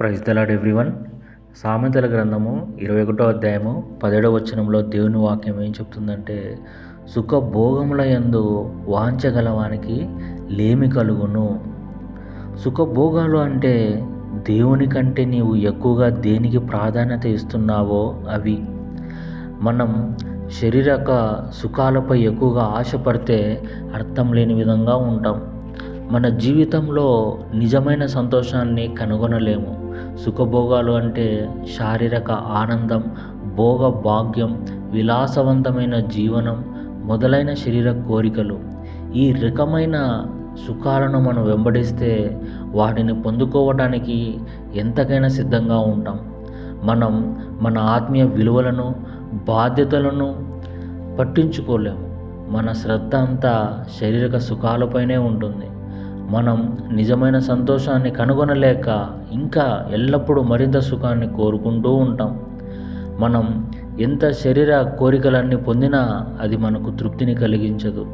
Praise the Lord everyone. సామెతల గ్రంథము ఇరవై ఒకటో అధ్యాయము పదిహేడవ వచనంలో దేవుని వాక్యం ఏం చెప్తుందంటే సుఖ భోగముల యందు వాంచగలవానికి లేమి కలుగును. సుఖభోగాలు అంటే దేవుని కంటే నీవు ఎక్కువగా దేనికి ప్రాధాన్యత ఇస్తున్నావో అవి. మనం శరీరక సుఖాలపై ఎక్కువగా ఆశపడితే అర్థం లేని విధంగా ఉంటాం. మన జీవితంలో నిజమైన సంతోషాన్ని కనుగొనలేము. సుఖభోగాలు అంటే శారీరక ఆనందం భోగ భాగ్యం విలాసవంతమైన జీవనం మొదలైన శరీర కోరికలు. ఈ రకమైన సుఖాలను మనం వెంబడిస్తే వాటిని పొందుకోవడానికి ఎంతకైనా సిద్ధంగా ఉంటాం. మనం మన ఆత్మీయ విలువలను బాధ్యతలను పట్టించుకోలేము. మన శ్రద్ధ అంతా శారీరక సుఖాలపైనే ఉంటుంది. మనం నిజమైన సంతోషాన్ని కనుగొనలేక ఇంకా ఎల్లప్పుడూ మరింత సుఖాన్ని కోరుకుంటూ ఉంటాం. మనం ఎంత శరీర కోరికలన్నీ పొందినా అది మనకు తృప్తిని కలిగించదు.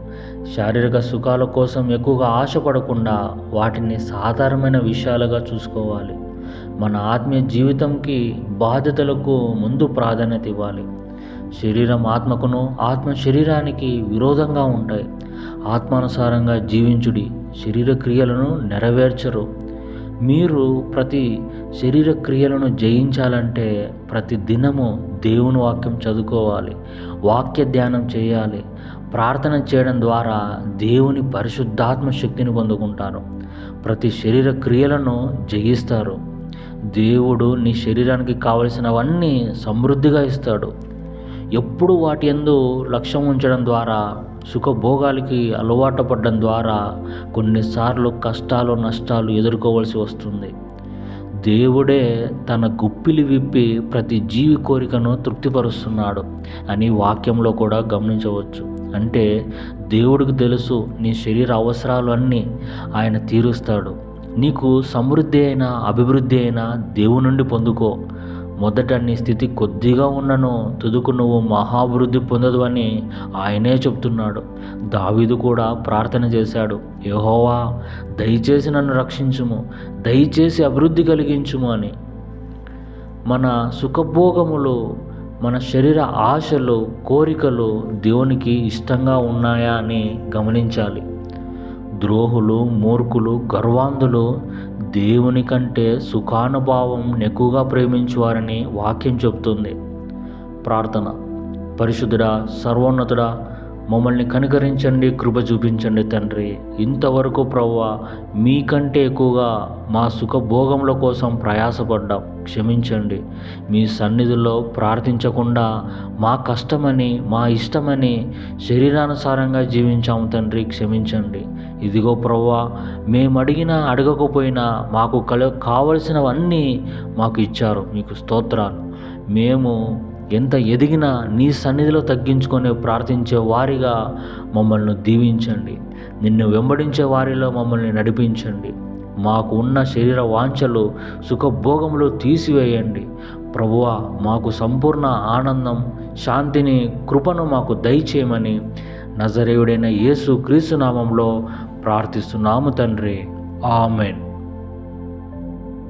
శారీరక సుఖాల కోసం ఎక్కువగా ఆశపడకుండా వాటిని సాధారణమైన విషయాలుగా చూసుకోవాలి. మన ఆత్మీయ జీవితంకి బాధ్యతలకు ముందు ప్రాధాన్యత ఇవ్వాలి. శరీరం ఆత్మకును ఆత్మ శరీరానికి విరోధంగా ఉంటాయి. ఆత్మానుసారంగా జీవించుడి. శరీర క్రియలను నెరవేర్చరు. మీరు ప్రతి శరీర క్రియలను జయించాలంటే ప్రతి దినము దేవుని వాక్యం చదువుకోవాలి. వాక్య ధ్యానం చేయాలి. ప్రార్థన చేయడం ద్వారా దేవుని పరిశుద్ధాత్మ శక్తిని పొందుకుంటారు. ప్రతి శరీర క్రియలను జయిస్తారు. దేవుడు నీ శరీరానికి కావలసినవన్నీ సమృద్ధిగా ఇస్తాడు. ఎప్పుడు వాటి ఎందు లక్ష్యం ఉంచడం ద్వారా సుఖభోగాలకి అలవాటు పడడం ద్వారా కొన్నిసార్లు కష్టాలు నష్టాలు ఎదుర్కోవాల్సి వస్తుంది. దేవుడే తన గుప్పిలి విప్పి ప్రతి జీవి కోరికను తృప్తిపరుస్తున్నాడు అని వాక్యంలో కూడా గమనించవచ్చు. అంటే దేవుడికి తెలుసు నీ శరీర అవసరాలు అన్నీ ఆయన తీరుస్తాడు. నీకు సమృద్ధి అయినా అభివృద్ధి అయినా దేవు నుండి పొందుకో. మొదట నీ స్థితి కొద్దిగా ఉన్నను తుదుకు నువ్వు మహాభివృద్ధి పొందదు అని ఆయనే చెప్తున్నాడు. దావీదు కూడా ప్రార్థన చేశాడు. యహోవా దయచేసి నన్ను రక్షించుము దయచేసి అభివృద్ధి కలిగించుము అని. మన సుఖభోగములు మన శరీర ఆశలు కోరికలు దేవునికి ఇష్టంగా ఉన్నాయా అని గమనించాలి. ద్రోహులు మూర్ఖులు గర్వాంధులు దేవుని కంటే సుఖానుభావం ఎక్కువగా ప్రేమించువారని వాక్యం చెబుతుంది. ప్రార్థన. పరిశుద్ధుడా సర్వోన్నతుడా మమ్మల్ని కనికరించండి కృప చూపించండి తండ్రి. ఇంతవరకు ప్రవ్వ మీకంటే ఎక్కువగా మా సుఖభోగముల కోసం ప్రయాసపడ్డాం. క్షమించండి. మీ సన్నిధిలో ప్రార్థించకుండా మా కష్టమని మా ఇష్టమని శరీరానుసారంగా జీవించాము తండ్రి. క్షమించండి. ఇదిగో ప్రవ్వా మేము అడిగినా అడగకపోయినా మాకు కల కావలసినవన్నీ మాకు ఇచ్చారు. మీకు స్తోత్రాలు. మేము ఎంత ఎదిగినా నీ సన్నిధిలో తగ్గించుకొని ప్రార్థించే వారిగా మమ్మల్ని దీవించండి. నిన్ను వెంబడించే వారిలో మమ్మల్ని నడిపించండి. మాకు ఉన్న శరీర వాంఛలు సుఖభోగములు తీసివేయండి. ప్రభువ మాకు సంపూర్ణ ఆనందం శాంతిని కృపను మాకు దయచేయమని నజరేయుడైన యేసు క్రీస్తు నామంలో ప్రార్థిస్తున్నాము తండ్రి. ఆమెన్.